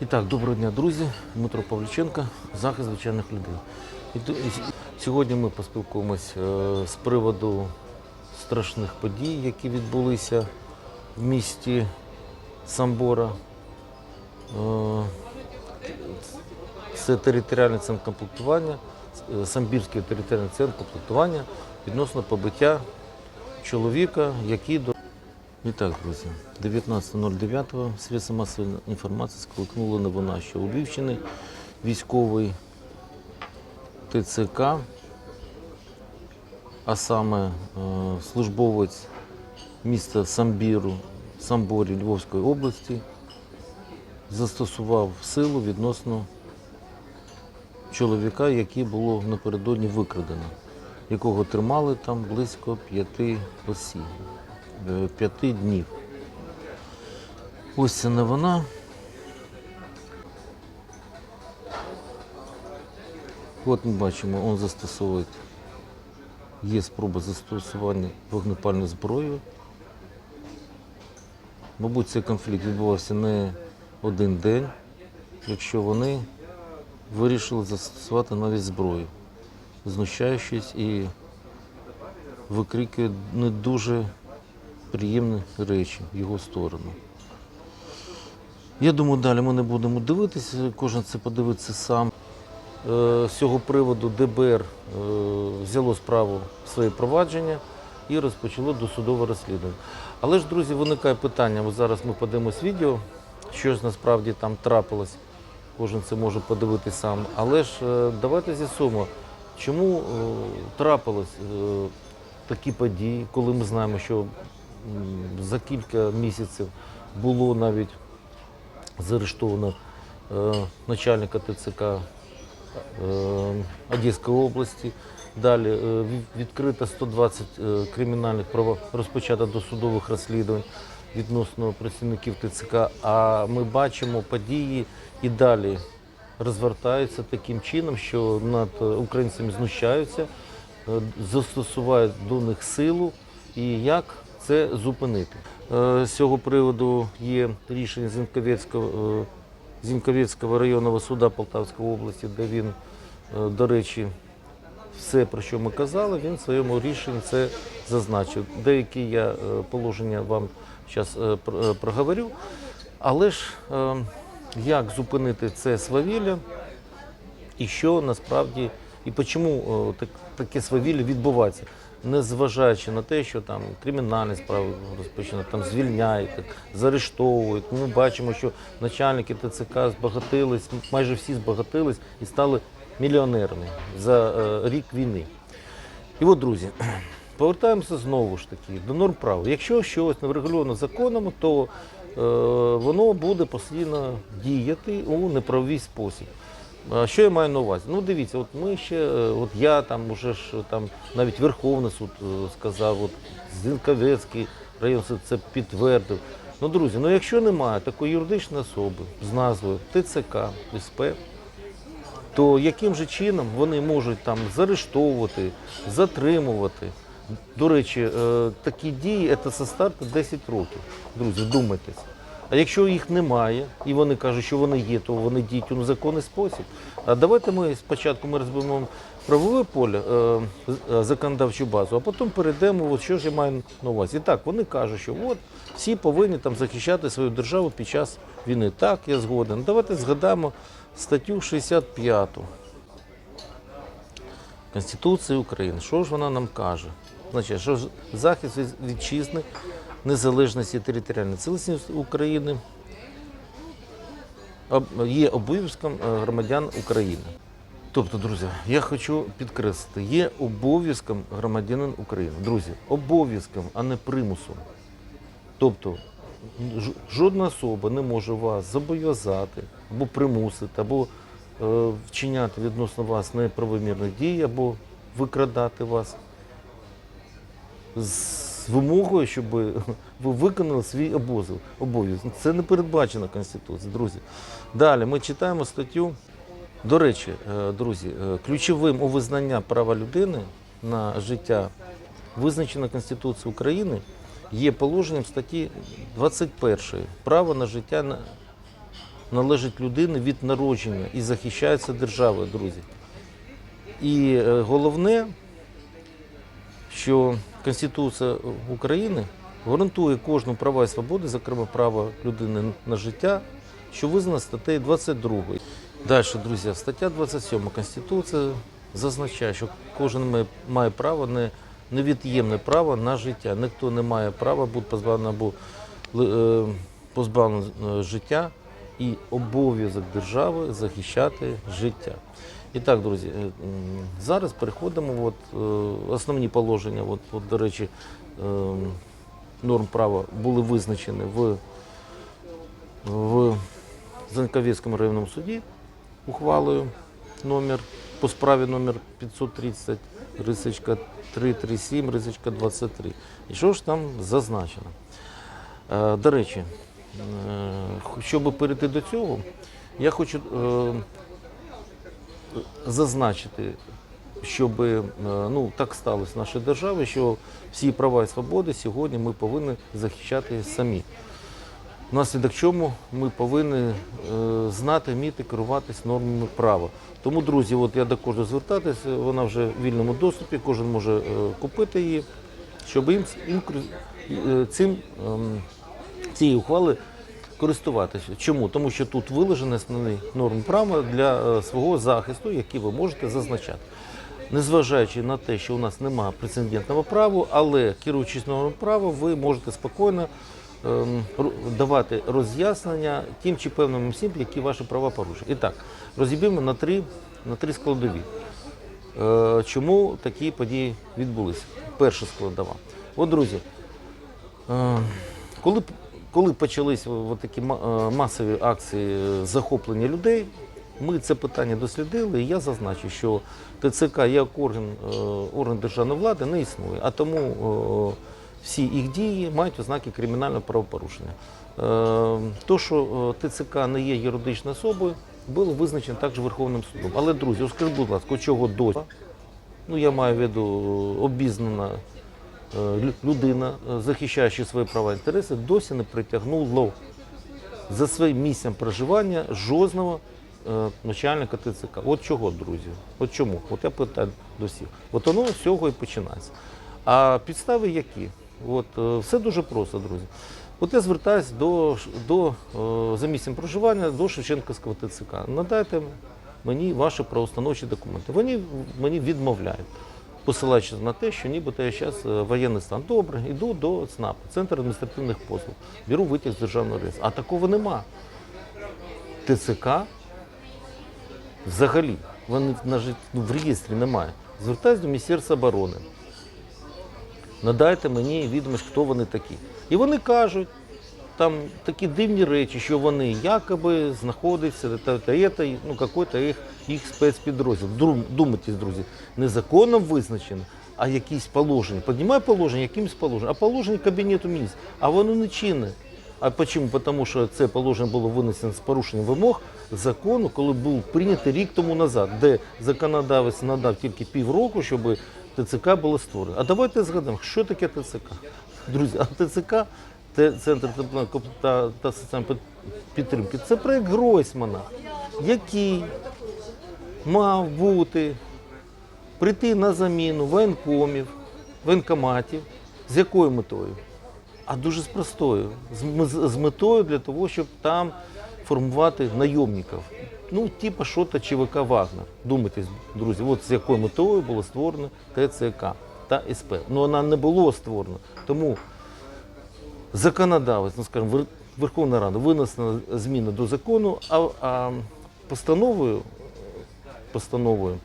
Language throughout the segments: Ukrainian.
І так, доброго дня, друзі. Дмитро Павліченко, захист звичайних людей. Сьогодні ми поспілкуємось е, з приводу страшних подій, які відбулися в місті Самбора. Е, Це територіальний центр комплектування, е, Самбірський територіальний центр комплектування відносно побиття чоловіка, який до і так, друзі, 19.09 средства масової інформації скликнула новина, що у Львівщини військовий ТЦК, а саме е, службовець міста Самбіру, Самборі Львовської області, застосував силу відносно чоловіка, який було напередодні викрадено, якого тримали там близько п'яти осіб п'яти днів. Ось це не вона. От ми бачимо, він застосовує, є спроба застосування вогнепальної зброї. Мабуть, цей конфлікт відбувався не один день, якщо вони вирішили застосувати навіть зброю, знущаючись і викрикує не дуже приємні речі в його сторону. Я думаю, далі ми не будемо дивитися, кожен це подивиться сам. Е, З цього приводу ДБР е, взяло справу в своє провадження і розпочало досудове розслідування. Але ж, друзі, виникає питання, ось зараз ми подивимось відео, що ж насправді там трапилось, кожен це може подивитись сам. Але ж е, давайте з'ясуємо, чому трапилось такі події, коли ми знаємо, що за кілька місяців було навіть заарештовано е, начальника ТЦК е, Одеської області. Далі е, відкрито 120 е, кримінальних право розпочато досудових розслідувань відносно працівників ТЦК. А ми бачимо події і далі розвертаються таким чином, що над українцями знущаються, застосувають до них силу. І як це зупинити? Е, З цього приводу є рішення Зінковецького, е, Зінковецького районного суду Полтавської області, де він, е, до речі, все, про що ми казали, він в своєму рішенні це зазначив. Деякі я положення вам зараз проговорю. Але ж як зупинити це свавілля і що насправді, і чому е, так, таке свавілля відбувається, незважаючи на те, що там кримінальні справи розпочинають, там звільняють, заарештовують. Ми бачимо, що начальники ТЦК збагатились, майже всі збагатились і стали мільйонерами за е, рік війни. І от, друзі, повертаємося знову ж таки до норм права. Якщо щось не врегульовано законом, то е, воно буде постійно діяти у неправовий спосіб. Що я маю на увазі? Ну дивіться, от ми ще, е, от я там уже ж там навіть Верховний суд е, сказав, от Зінковецький район це підтвердив. Ну, друзі, ну якщо немає такої юридичної особи з назвою ТЦК, СП, то яким же чином вони можуть там заарештовувати, затримувати? До речі, е, такі дії це со старту 10 років. Друзі, вдумайтесь. А якщо їх немає, і вони кажуть, що вони є, то вони діють у незаконний спосіб. А давайте ми спочатку ми розберемо правове поле, е, е, законодавчу базу, а потім перейдемо, от що ж я маю на увазі. І так, вони кажуть, що от всі повинні там захищати свою державу під час війни. Так, я згоден. Давайте згадаємо статтю 65 Конституції України. Що ж вона нам каже? Значить, що ж захист вітчизни, незалежності територіальної цілісності України є обов'язком е, громадян України. Тобто, друзі, я хочу підкреслити, є обов'язком громадянин України. Друзі, обов'язком, а не примусом. Тобто жодна особа не може вас зобов'язати або примусити, або е, вчиняти відносно вас неправомірних дій, або викрадати вас з вимогою, щоб ви виконали свій обов'язок. Це не передбачено Конституцією, друзі. Далі ми читаємо статтю. До речі, е, друзі, е, ключовим у визнання права людини на життя визначено Конституцією України є положенням статті 21 право на життя належить людині від народження і захищається державою, друзі. І е, головне, що Конституція України гарантує кожну права і свободи, зокрема право людини на життя, що визнано статтею 22. Далі, друзі, стаття 27 Конституції зазначає, що кожен має, право не невід'ємне право на життя. Ніхто не має права бути позбавлений або е, позбавлений е, життя і обов'язок держави захищати життя. І так, друзі, е, зараз переходимо. От, е, основні положення, от, от, до речі, е, норм права були визначені в, в Заньковецькому районному суді ухвалою номер по справі номер 530 рисочка 337 рисочка 23. І що ж там зазначено? До речі, щоб перейти до цього, я хочу зазначити, щоб е, ну, так сталося в нашій державі, що всі права і свободи сьогодні ми повинні захищати самі. Внаслідок чому ми повинні е, знати, вміти керуватись нормами права. Тому, друзі, от я до кожного звертатися, вона вже в вільному доступі, кожен може е, купити її, щоб їм, е, цим, ем, цією ухвали користуватися. Чому? Тому що тут виложені основні норми права для е, свого захисту, які ви можете зазначати. Незважаючи на те, що у нас немає прецедентного права, але керуючись нормами права, ви можете спокійно ем, давати роз'яснення тим чи певним осіб, які ваші права порушують. І так, розіб'ємо на три, на три складові. Е, Чому такі події відбулися? Перша складова. От, друзі, е, коли, коли почались такі е, масові акції е, захоплення людей, ми це питання дослідили, і я зазначив, що ТЦК як орган, е, орган державної влади не існує, а тому всі їх дії мають ознаки кримінального правопорушення. То, що ТЦК не є юридичною особою, було визначено також Верховним судом. Але, друзі, скажіть, будь ласка, чого досі? Ну, я маю в виду обізнана людина, е, захищаючи свої права і інтереси, досі не притягнуло за своїм місцем проживання жодного е, начальника ТЦК. От чого, друзі? От чому? От я питаю до всіх. От воно з цього і починається. А підстави які? От, е, все дуже просто, друзі. От я звертаюся до, до, е, за місцем проживання до Шевченківського ТЦК. Надайте мені ваші правоустановчі документи. Вони мені відмовляють, посилаючись на те, що нібито я зараз воєнний стан. Добре, йду до ЦНАП, Центр адміністративних послуг, беру витяг з державного реєстру. А такого нема. ТЦК взагалі вони ну, в реєстрі немає. Звертаюсь до Міністерства оборони. Надайте мені відомість, хто вони такі. І вони кажуть, там такі дивні речі, що вони якоби знаходяться, та, та, та, ну, какой-то їх, їх спецпідрозділ. Думайтесь, друзі, не законом визначено, а якісь положення. Піднімає положення, якимось положенням, а положення Кабінету міністрів, а воно не чинне. А чому? Тому що це положення було винесено з порушенням вимог закону, коли був прийнятий рік тому назад, де законодавець надав тільки півроку, щоб ТЦК було створено. А давайте згадаємо, що таке ТЦК. Друзі, а ТЦК Центр та, та, соціальної підтримки. Це проект Гройсмана, який мав бути прийти на заміну воєнкомів, воєнкоматів. З якою метою? А дуже з простою. З, метою для того, щоб там формувати найомників. Ну, типа що-то ЧВК Вагнер. Думайтесь, друзі, от з якою метою було створено ТЦК та СП. Ну вона не було створено. Тому законодавець, ну скажімо, Вер- Верховна Рада винесла зміни до закону, а, а постановою, постановою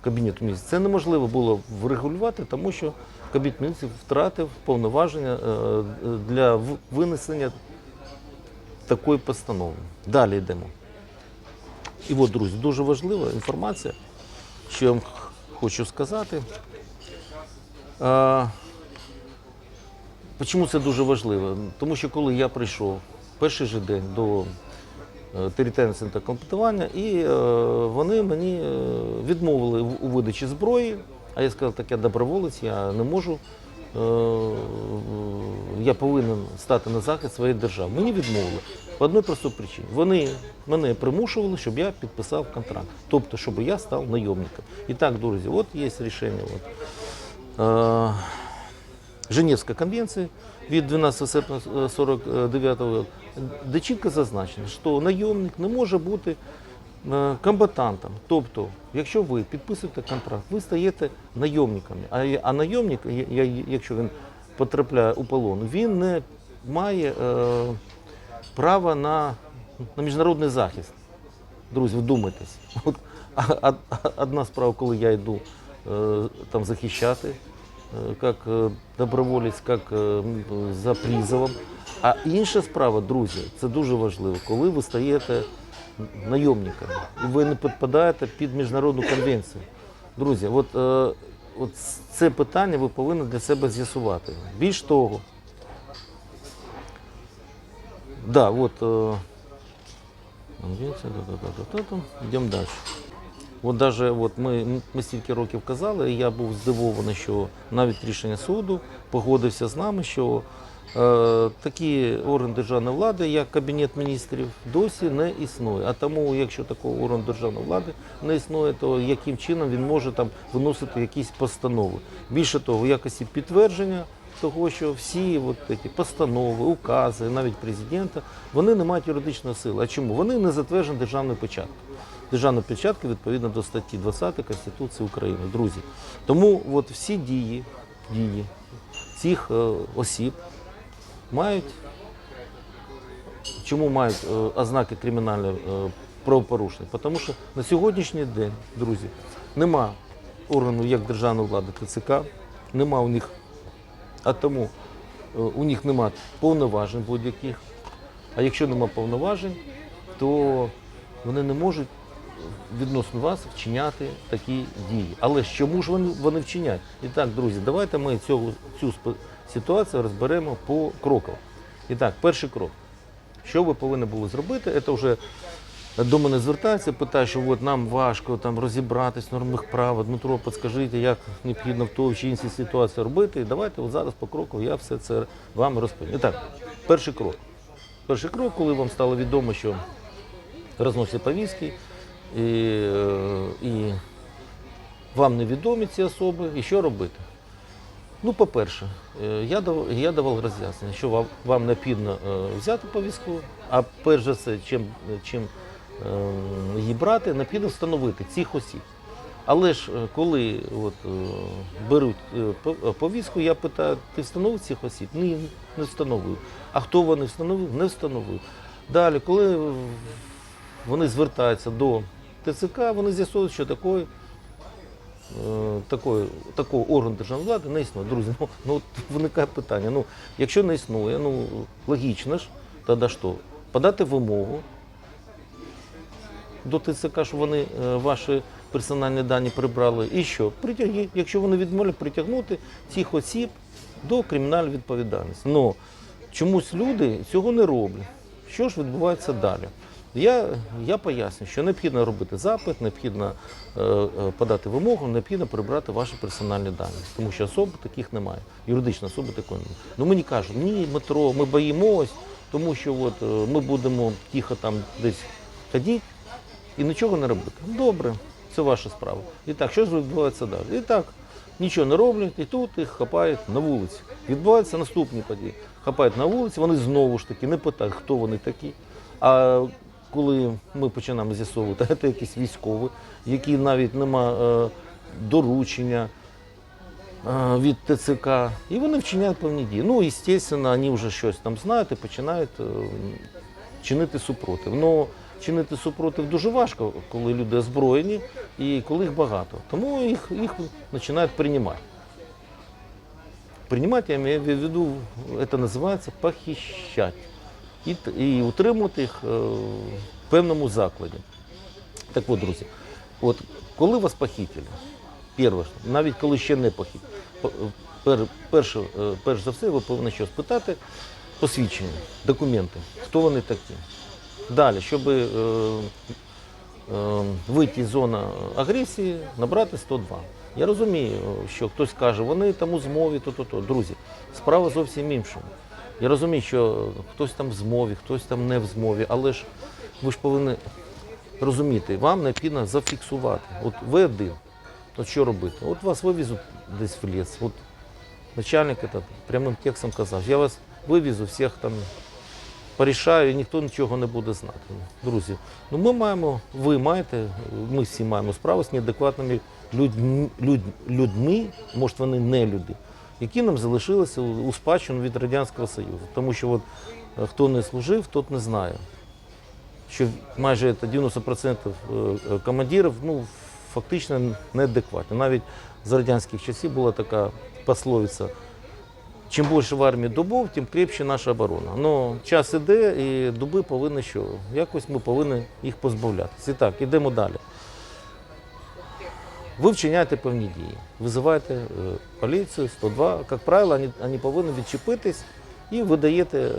Кабінету міністрів це неможливо було врегулювати, тому що Кабінет міністрів втратив повноваження е, для винесення такої постанови. Далі йдемо. І от, друзі, дуже важлива інформація, що я вам хочу сказати. Чому це дуже важливо? Тому що коли я прийшов перший же день до е, територіального центру комплектування, і е, вони мені е, відмовили у видачі зброї, а я сказав, так я доброволець, я не можу. Я повинен стати на захист своєї держави. Мені відмовили. По одній простій причині. Вони мене примушували, щоб я підписав контракт. Тобто, щоб я став найомником. І так, друзі, от є рішення. От. Женевська конвенція від 12 серпня 49 року, де чітко зазначено, що найомник не може бути е, комбатантом. Тобто, якщо ви підписуєте контракт, ви стаєте найомниками. А, найомник, якщо він потрапляє у полон, він не має е, права на, на міжнародний захист. Друзі, вдумайтесь. От, одна справа, коли я йду е, там захищати, як е, доброволець, як е, за призовом. А інша справа, друзі, це дуже важливо, коли ви стаєте найомниками і ви не підпадаєте під міжнародну конвенцію. Друзі, от, е, от це питання ви повинні для себе з'ясувати. Більш того, да, от, Йдемо далі. От даже от ми, ми стільки років казали, і я був здивований, що навіть рішення суду погодився з нами, що е, такі органи державної влади, як Кабінет міністрів, досі не існує. А тому, якщо такого органу державної влади не існує, то яким чином він може там виносити якісь постанови? Більше того, в якості підтвердження того, що всі от ці постанови, укази, навіть президента, вони не мають юридичної сили. А чому? Вони не затверджені державною печаткою. Державна печатка відповідно до статті 20 Конституції України. Друзі. Тому от всі дії, дії цих е, осіб мають чому мають е, ознаки кримінального е, правопорушення? Тому що на сьогоднішній день, друзі, нема органу як державної влади ТЦК, нема у них, а тому у них нема повноважень будь-яких. А якщо нема повноважень, то вони не можуть відносно вас вчиняти такі дії. Але чому ж вони, вони вчиняють? І так, друзі, давайте ми цю, цю ситуацію розберемо по крокам. І так, перший крок. Що ви повинні були зробити? Це вже до мене звертається, питає, що от нам важко там розібратись в нормах права. Дмитро, підскажіть, як необхідно в той чи іншій ситуації робити. І давайте от зараз по кроку я все це вам розповім. І так, перший крок. Перший крок, коли вам стало відомо, що розносять повістки, і, е, і вам невідомі ці особи, і що робити? Ну, по-перше, е, я давав, я давав роз'яснення, що вам, вам необхідно е, взяти повістку, а перш за все, чим, чим її брати, необхідно встановити цих осіб. Але ж коли от, беруть повістку, я питаю, ти встановив цих осіб? Ні, не встановив. А хто вони встановив? Не встановив. Далі, коли вони звертаються до ТЦК, вони з'ясовують, що такої е, такої, такого органу державної влади не існує. Друзі, ну, ну виникає питання. Ну, якщо не існує, ну логічно ж, тоді що? Подати вимогу до ТЦК, щоб вони е, ваші персональні дані прибрали. І що? Притяги, якщо вони відмовляють, притягнути цих осіб до кримінальної відповідальності. Ну чомусь люди цього не роблять. Що ж відбувається далі? Я, я поясню, що необхідно робити запит, необхідно е, е, подати вимогу, необхідно прибрати ваші персональні дані, тому що особи таких немає. Юридичної особи такої немає. Ну мені кажуть, ні, метро, ми боїмось, тому що от, е, ми будемо тихо там десь ходити і нічого не робити. Добре, це ваша справа. І так, що ж відбувається далі? І так, нічого не роблять, і тут їх хапають на вулиці. Відбуваються наступні події. Хапають на вулиці, вони знову ж таки не питають, хто вони такі. А коли ми починаємо з'ясовувати, це якісь військові, які навіть нема е, доручення е, від ТЦК, і вони вчиняють певні дії. Ну, звісно, вони вже щось там знають і починають е, чинити супротив. Ну, чинити супротив дуже важко, коли люди озброєні і коли їх багато. Тому їх, їх починають приймати. Принимать, я имею в виду, это називається похищать. І, і утримувати їх е, в певному закладі. Так от, друзі, от коли вас похитили, перше, навіть коли ще не похитили, пер, перше, е, перш за все, ви повинні що спитати посвідчення, документи, хто вони такі. Далі, щоб е, е, вийти з зони агресії, набрати 102. Я розумію, що хтось каже, вони там у змові, то-то-то. Друзі, справа зовсім іншому. Я розумію, що хтось там в змові, хтось там не в змові, але ж ви ж повинні розуміти, вам необхідно зафіксувати. От ви один. От що робити? От вас вивезуть десь в ліс. От начальник этот прямим текстом казав, я вас вивезу, всіх там порішаю, і ніхто нічого не буде знати. Друзі, ну ми маємо, ви маєте, ми всі маємо справу з неадекватними людьми, люд, людьми, може вони не люди, які нам залишилися у, спадщину від Радянського Союзу. Тому що от, е, хто не служив, тот не знає. Що майже 90% е, командирів ну, фактично неадекватні. Навіть з радянських часів була така пословиця чим більше в армії дубов, тим крепче наша оборона. Ну, час іде, і дуби повинні що? Якось ми повинні їх позбавлятися. І так, ідемо далі. Ви вчиняєте певні дії, визиваєте е, поліцію, 102. Як правило, вони, повинні відчепитись і ви даєте, е,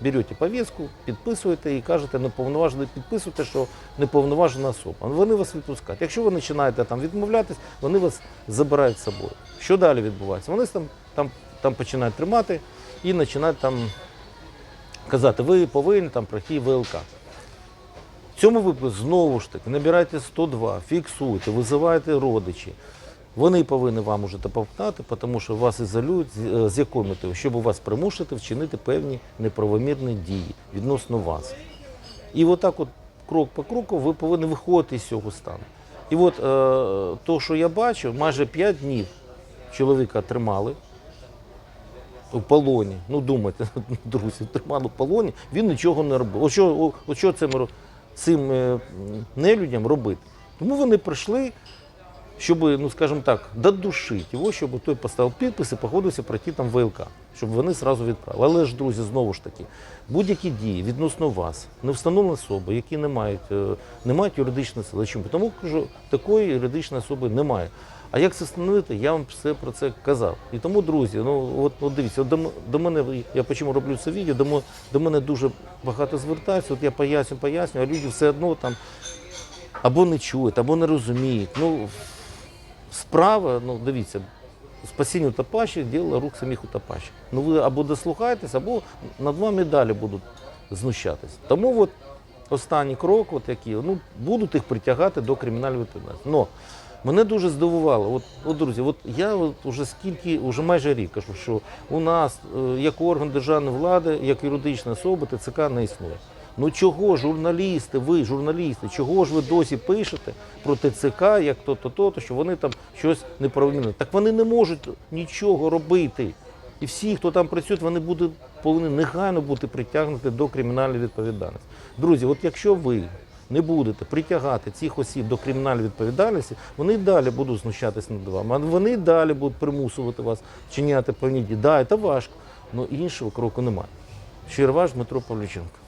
берете повістку, підписуєте і кажете, неповноважений підписуєте, що неповноважена особа. Вони вас відпускають. Якщо ви починаєте там відмовлятись, вони вас забирають з собою. Що далі відбувається? Вони там, там, там починають тримати і починають там казати, ви повинні там пройти ВЛК. В цьому випадку знову ж таки набирайте 102, фіксуйте, визивайте родичі. Вони повинні вам уже допомагати, тому що вас ізолюють з- е, якою метою, щоб вас примусити вчинити певні неправомірні дії відносно вас. І отак, от крок по кроку, ви повинні виходити з цього стану. І от е, то, що я бачу, майже 5 днів чоловіка тримали у полоні. Ну, думайте, друзі, тримали в полоні, він нічого не робив. От що, о- от що цим, ро- цим е, нелюдям робити? Тому вони прийшли, щоб, ну скажімо так, додушити його, щоб той поставив підпис і погодився пройти там ВЛК, щоб вони зразу відправили. Але ж, друзі, знову ж таки, будь-які дії відносно вас, не встановлені особи, які не мають, е, не мають юридичної сили. Чому? Тому кажу, такої юридичної особи немає. А як це встановити, я вам все про це казав. І тому, друзі, ну от, от дивіться, от до, до мене, я чому роблю це відео, до, до мене дуже багато звертаються, от я поясню, поясню, а люди все одно там або не чують, або не розуміють. Ну, справа, ну дивіться, спасіння утопаючих – діло рук самих утопаючих. Ну ви або дослухаєтесь, або над вами далі будуть знущатись. Тому от останній крок, от який, ну, будуть їх притягати до кримінальної відповідальності. Но мене дуже здивувало. От, от друзі, от я от уже скільки, уже майже рік кажу, що у нас е, як орган державної влади, як юридична особа, ТЦК не існує. Ну чого журналісти, ви, журналісти, чого ж ви досі пишете про ТЦК, як то-то, то-то, що вони там щось неправомірне? Так вони не можуть нічого робити. І всі, хто там працює, вони будуть, повинні негайно бути притягнуті до кримінальної відповідальності. Друзі, от якщо ви не будете притягати цих осіб до кримінальної відповідальності, вони далі будуть знущатися над вами. Вони далі будуть примусувати вас вчиняти певні дії. Да, це важко, але іншого кроку немає. Щиро ваш Дмитро Павлюченко.